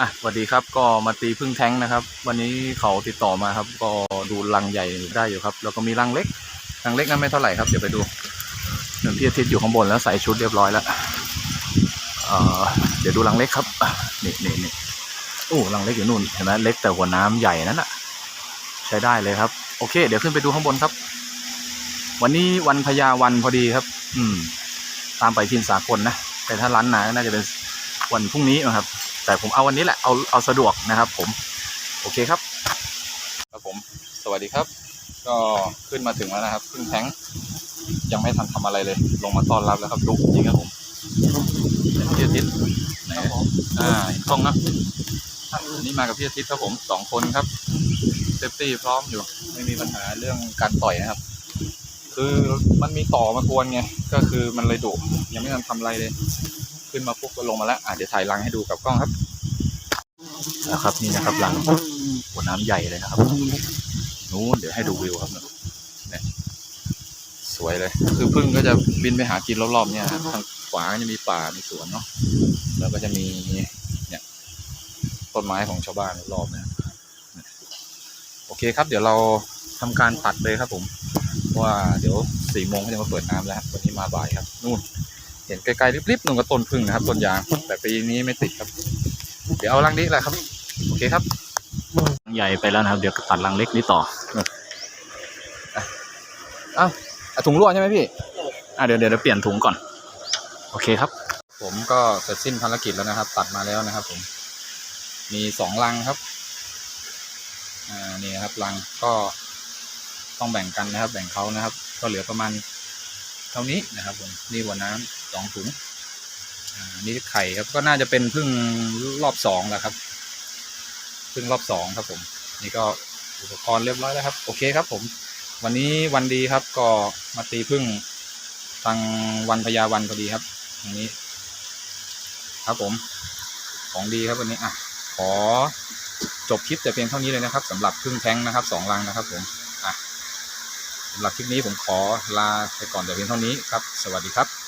อะสวัสดีครับก็มาตีพึ่งแท้งนะครับ วันนี้เขาติดต่อมาครับ ก็ดูรังใหญ่ได้อยู่ครับ แล้วก็มีรังเล็กรังเล็กนั้นไม่เท่าไหร่ครับเดี๋ยวไปดูหนึ่งพี่อาทิตย์อยู่ข้างบนแล้วใส่ชุดเรียบร้อยแล้วเออเดี๋ยวดูรังเล็กครับนี่นี่นี่โอ้รังเล็กอยู่นู่นเห็นไหมเล็กแต่หัวน้ำใหญ่นั่นอะใช้ได้เลยครับ โอเค เดี๋ยวขึ้นไปดูข้างบนครับ วันนี้วันพญาวันพอดีครับ อืม ตามไปทินสากลนะแต่ถ้าร้านนาก็น่าจะเป็นวันพรุ่งนี้นะครับ แต่ผมเอาวันนี้แหละเอาเอาสะดวกนะครับ ผมโอเคครับ ครับผมสวัสดีครับ ก็ขึ้นมาถึงแล้วนะครับขึ้นแทงค์ยังไม่ทันทำอะไรเลย ลงมาต้อนรับแล้วครับดุจริงครับผมเห็นพี่อาทิตย์ไหนอ่าเห็นกล้องนะอันนี่มากับพี่อาทิตย์ครับผมสองคนครับเซฟตี้พร้อมอยู่ ไม่มีปัญหาเรื่องการต่อยนะครับ คือมันมีต่อมากวนไงก็คือมันเลยดุยังไม่ทันทำอะไรเลย ขึ้นมาปุ๊บก็ลงมาแล้วอะเดี๋ยวถ่ายรังให้ดูกับกล้องครับนะครับนี่นะครับรังหัวน้ำใหญ่เลยนะครับนู้นเดี๋ยวให้ดูวิวครับเนี่ยสวยเลย คือพึ่งก็จะบินไปหากินรอบๆเนี่ยทางขวาจะมีป่ามีสวนเนาะแล้วก็จะมีเนี่ยต้นไม้ของชาวบ้านรอบเนี่ยโอเคครับ เดี๋ยวเราทำการตัดเลยครับผมเพราะว่าเดี๋ยวสี่โมงเขาจะมาเปิดน้ำแล้ววันนี้มาบ่ายครับนู่น เห็นไกลๆริบๆนู่นก็ต้นพึ่งนะครับต้นยางแต่ปีนี้ไม่ติดครับ เดี๋ยวเอารังนี้แหละครับ โอเคครับรังใหญ่ไปแล้วนะครับ เดี๋ยวตัดรังเล็กนี้ต่ออะเอ้าอะถุงรั่วใช่ไหมพี่อะเดี๋ยวเดี๋ยวเดี๋ยวเปลี่ยนถุงก่อน โอเคครับ ผมก็เสร็จสิ้นภารกิจแล้วนะครับ ตัดมาแล้วนะครับ ผม มีสองรังครับอ่านี่นะครับรังก็ต้องแบ่งกันนะครับ แบ่งเขานะครับ ก็เหลือประมาณเท่านี้นะครับผมนี่หัวน้ำสองถุงนี่ไข่ครับก็น่าจะเป็นพึ่งรอบสองแหละครับพึ่งรอบสองครับผม นี่ก็อุปกรณ์เรียบร้อยแล้วครับ โอเคครับ ผม วันนี้วันดีครับ ก็มาตีพึ่งทางวันพญาวันพอดีครับตรงนี้ ครับผม ของดีครับวันนี้อะขอจบคลิปแต่เพียงเท่านี้เลยนะครับสำหรับพึ่งแท้งนะครับสองรังนะครับผม สำหรับคลิปนี้ผมขอลาไปก่อนแต่เพียงเท่านี้ครับ สวัสดีครับ